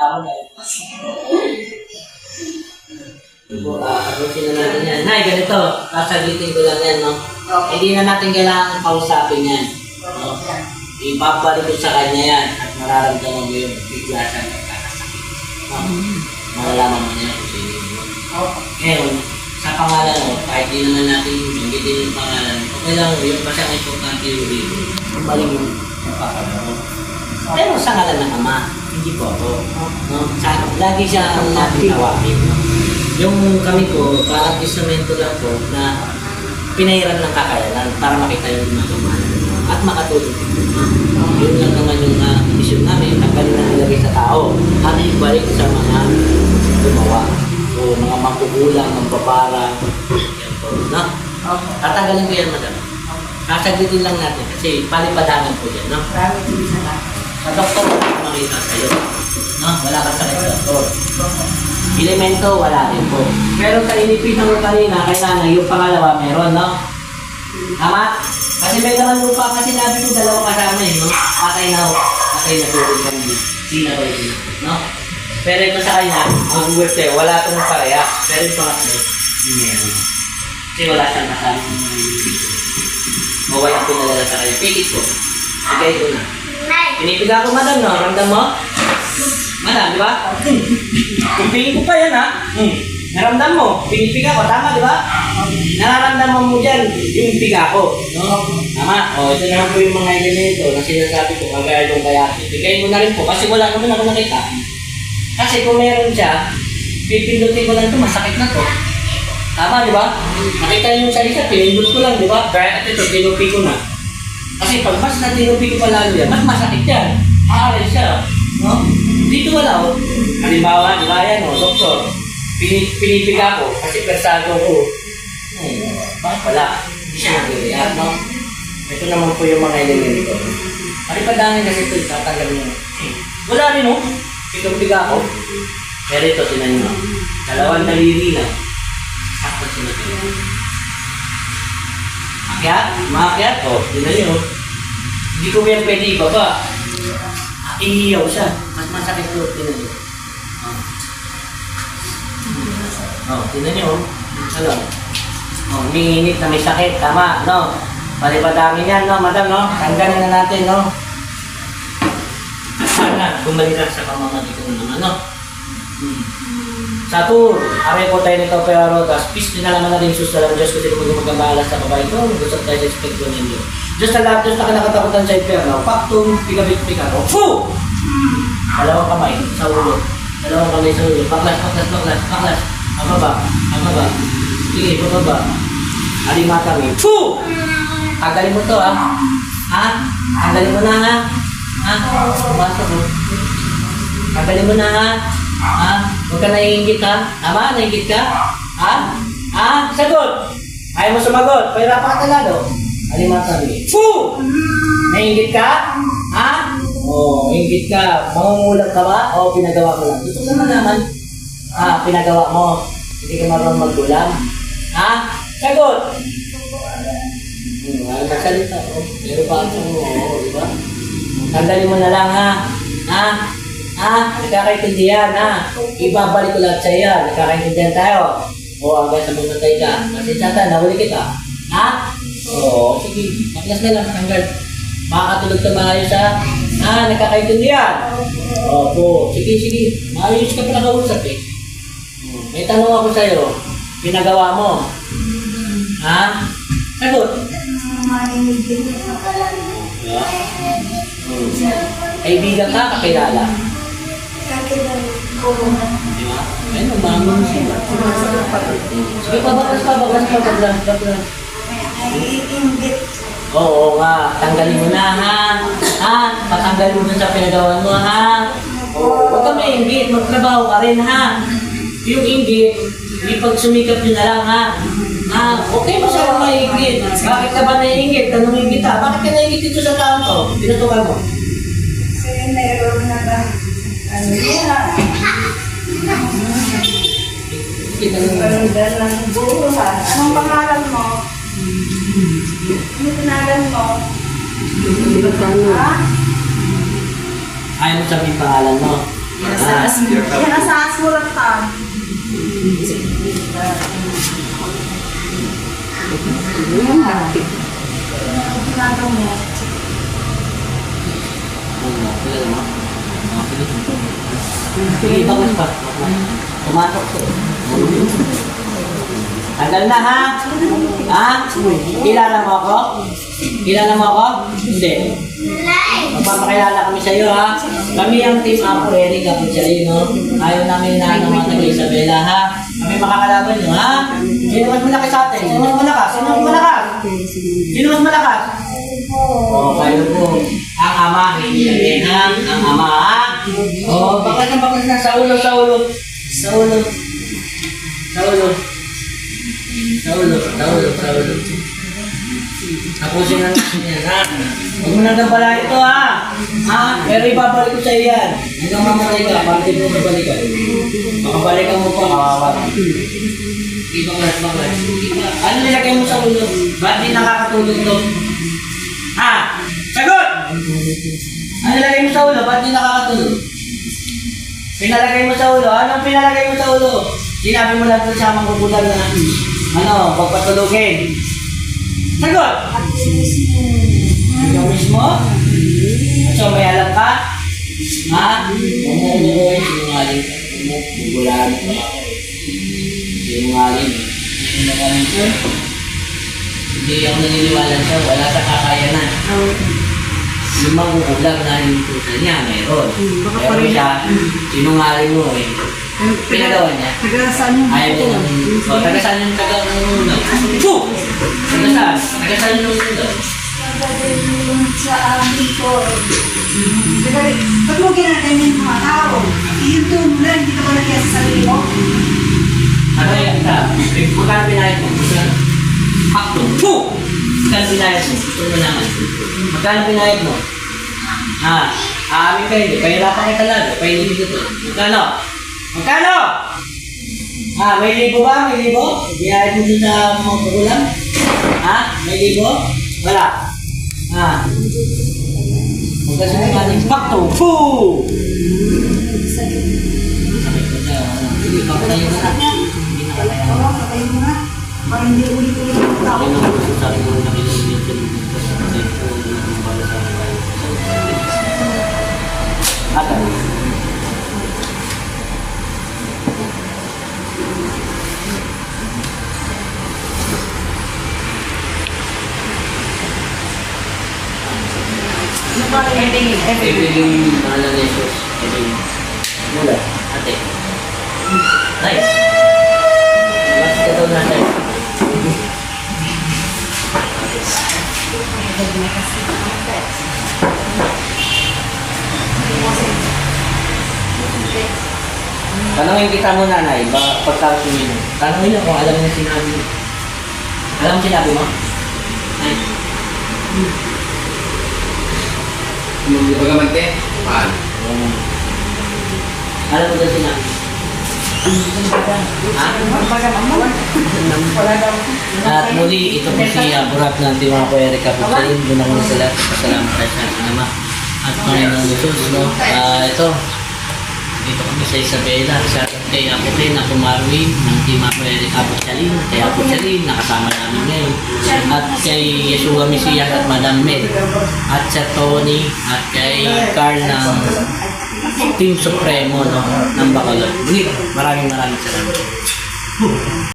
Tama na. Ah, abutin na natin yan. Nay, ganito. Kasaglitin ko lang yan, no? Hindi na natin kailangan kausapin yan. No? Ipapalik ko sa kanya yan at mararamdaman mo yung bigla siya nagkakasakit. No? Malalaman mo niya kung sino yun. Ngayon, sa pangalan mo, kahit di naman natin banggitin yung pangalan, okay lang mo, yung kasi ang importante yung rito. Kumbalik mo yung papagawa. Pero sa ngalan ng ama, hindi po ako. No? Sa, lagi siya ang natin tawagin. No? Yung kami ko, parang instrumento lang po na pinahiram ng kakayanan para makita yung ginagawa at makatulong. Yun lang naman yung uh, mission namin, tanggalin na nilagay sa tao at ibalik sa mga gumawa. So, mga makukulang, magpapara, yan po. No? Tatanggalin ko yan, madam. Kasaglitin lang natin kasi palipadangan po yan. No? Maraming salamat. Sa doktor, makita sa'yo. No? Wala ka sa doktor. Elemento, wala rin po. Pero sa inipisan mo kanina, kay nanay, yung pangalawa meron, no? Tama? Kasi may naman lupa kasi nabi ko dalawa kasama eh, no? Patay na, patay na po rin kami. Sina ko yun, no? Pero ito sa kanya, ang worth eh, wala itong pareha. Pero yung pangatlo, hindi meron. Kasi wala siyang kasama. Maway ang pinalala sa kanya. Take it po. Bigay ko na. Pinipiga ko madam, no? Ramdam mo? Madam, di ba? Kumpingin ko pa yan, ha? Hmm. Naramdam mo, pinipiga ko, tama, di ba? Nararamdaman mo dyan yung piga ko, no? Tama? O, ito naman po yung mga elemento na sinasabi ko, kagaya yung kayati. Bigay mo na rin po, kasi wala naman ako nakita. Kasi kung meron siya, pipindutin ko lang ito, masakit na to. Tama, di ba? Nakita niyo yung salita, pinindot ko lang, di ba? Kaya ito, tinupi ko na. Kasi pag mas natinupi ko pa lalo yan, mas masakit yan. Aaral siya. No? Dito wala, oh. Halimbawa, di ba yan, oh, doktor. Pini, pinipiga ko kasi persado ko. Hmm, bakit pala? Hindi siya nag-react, no? Ito naman po yung mga elemento. Palipadangin kasi ito, tatanggalin mo. Hmm. Wala rin, oh. Pigang-piga ko. Pero ito, tinan nyo. Dalawang daliri lang. Sakto sila Akyat, maakyat, oh, tinan nyo. Hindi ko yan pwede ibaba. Ah, Iiyaw siya. Mas masakit ko, tinan nyo. Oh. Oh, tinan nyo. Ano? Oh, umiinit na may sakit. Tama, no? Palipadami yan, no, madam, no? Tanggalin na natin, no? Sana, bumalik ka sa pamamati ko naman, no? Hmm. Sa tour, aray ko tayo nito pero tas peace din na naman na rin sus na lang Diyos kasi kung magkabalas sa babae ko, gusto tayo sa espiritu ninyo. Diyos na lahat, Diyos na kinakatakutan sa impyerno, paktum, pigabit, pigaro, fu! Dalawang kamay sa ulo. Dalawang kamay sa ulo. Baklas, baklas, baklas, baklas. Ang baba, ang baba. Sige, pababa. Alimata mo. Fu! Tanggalin mo to, ha? Ha? Tanggalin mo na, ha? Ha? Pumasok mo. Mo na, ha? Ha? Huwag ka naiingit, ha? Tama? Naiingit ka? Ha? Ha? Sagot! Ayaw mo sumagot. Pahirapan ka talado. Alimata mo. Fu! Naiingit ka? Ha? Oo, oh, ingit ka. Mangungulang ka ba? O pinagawa ko lang. Gusto naman naman. Ah, pinagawa mo. Hindi ka marunong magkulang. Ha? Sagot! Hmm, ay, magsalita. Oh, pero ito mo? Oo, di ba? Tanggalin mo na lang, ha? Ha? Ha? Nagkakaintindihan, ha? Ibabalik ko lahat sa iyo. Nagkakaintindihan tayo. O, hanggang sa mamatay ka. Kasi tata, nahuli kita. Ha? Oo, sige. Maklas na lang, tanggal. Makakatulog ka maayos, ha? Ha? Nagkakaintindihan? Opo. Sige, sige. Maayos ka pala kausap, eh. Hmm, May tanong ako sa'yo. Pinagawa mo? Ha? Sagot. Hmm. Kaibigan ka, kakilala. Di ba? Ayun, umangon. Sige, pabaklas pa, baklas pa, baklas, baklas. Oo nga, tanggalin mo na ha. Ha? Patanggalin mo dun sa pinagawa mo ha. Huwag ka maingit, magtrabaho ka rin ha. Yung inggit, ipag sumikap nyo na lang ha. Ha? Okay mo siya maingit. Bakit ka ba naiingit? Tanungin kita, bakit ka naingit dito sa taon to? Pinutukan mo. Kita mo. Anong pangalan mo? Ano tinagan mo? Ha? Ayaw mo sabihin pangalan mo. Sa Ha? Yan ang sa sulatan. Ang ginagawa mo. Sige, bagus pa. Tumatok to. Tagal na ha? Ha? Kilala mo ako? Kilala mo ako? Hindi. Magpapakilala kami sa iyo ha. Kami ang team Apo Eric Apuchalino. Ayaw namin na ng mga taga Isabela ha. Kami makakalaban nyo ha. Sino mas malakas sa atin? Sino mas malakas? Sino mas malakas? Sino mas malakas? Oo, kayo po. Ang ama, hindi kami ha. Ang ama ha. Oo, bakit na bakit na sa ulo, sa ulo. Sa ulo. Sa ulo. Sa ulo, sa ulo, sa ulo. Tapusin na yan, ha? Huwag mo nang pala ito, ha? Ha? Pero ibabalik ko sa iyo yan. Hanggang mamatay ka, bakit mo babalikan? Makabalikan mo pa, kawawa. Ibang lahat, ibang lahat. Ano nilagay mo sa ulo? Ba't di nakakatulog to? Ha? Sagot! Ano nilagay mo sa ulo? Ba't di nakakatulog? Pinalagay mo sa ulo? Anong pinalagay mo sa ulo? Sinabi mo lang sa amang kukulan na ano, pagpatulugin. Sagot! Ikaw mismo? So, may alam ka? Ha? Umuumuwi, sinungaling ka. Sinungaling. Hindi ako naniniwala siya. Wala sa kakayanan. Yung magugulang na yung niya, meron. Pero siya, sinungaling mo eh. Pinagawa niya. Taga saan yung Ayaw niya ng... O, taga saan yung taga ng ulo? Puh! Taga saan? Taga saan yung ulo? sa amin ko. Ba't mo ginaganyan yung mga tao? Yung tumulan, hindi ka ba nagyan sa sarili mo? Ano yan ka? Magkano pinayad mo? Pinayad mo? Ito mo naman. Magkano pinayad mo? Ah, aamin kayo. Pahirapan kayo talaga. Pahilipin ko to. Magkano? Magkano? Ah, may libo ba? May libo? Binayad mo dun sa mga kukulang? Ha? May libo? Wala. Ah. Magkano natin? Pakto. Puh! Sakit ko na. Hindi, papatayin mo na. Hindi na kaya. Oo, na. Para hindi ulit-ulit yung tao. Ayun ang gusto sabi ko na kinilimitin kasi po yung para sa akin. Ata. Ito yung mahal na Jesus. Ito yung mula. Ate. Tay. Mas ka daw na tay. Tanungin kita mo nanay, ba pagtapos mo. Tanungin kung alam mo yung sinabi mo. Alam mo sinabi mo? Ay, Yung di pagamante, paano? um, alam mo sinabi mo? At muli, ito po si uh, Burak ng Tiwa ko Erika Pagsalin. Doon ako sa lahat. Pasalamat tayo sa ating Ama. At Panginoong Jesus, no? Ah, ito. Dito kami sa Isabela. Sa kay Apo Ken, Apo Marwin, ng Team Apo Erika Pagsalin. Kay Apo Salin, nakasama namin ngayon. At kay Yeshua Mesias at Madam Mel. At sa Tony, at kay Carl ng Team Supremo, no? Ng Bacolod. Muli, maraming maraming salamat.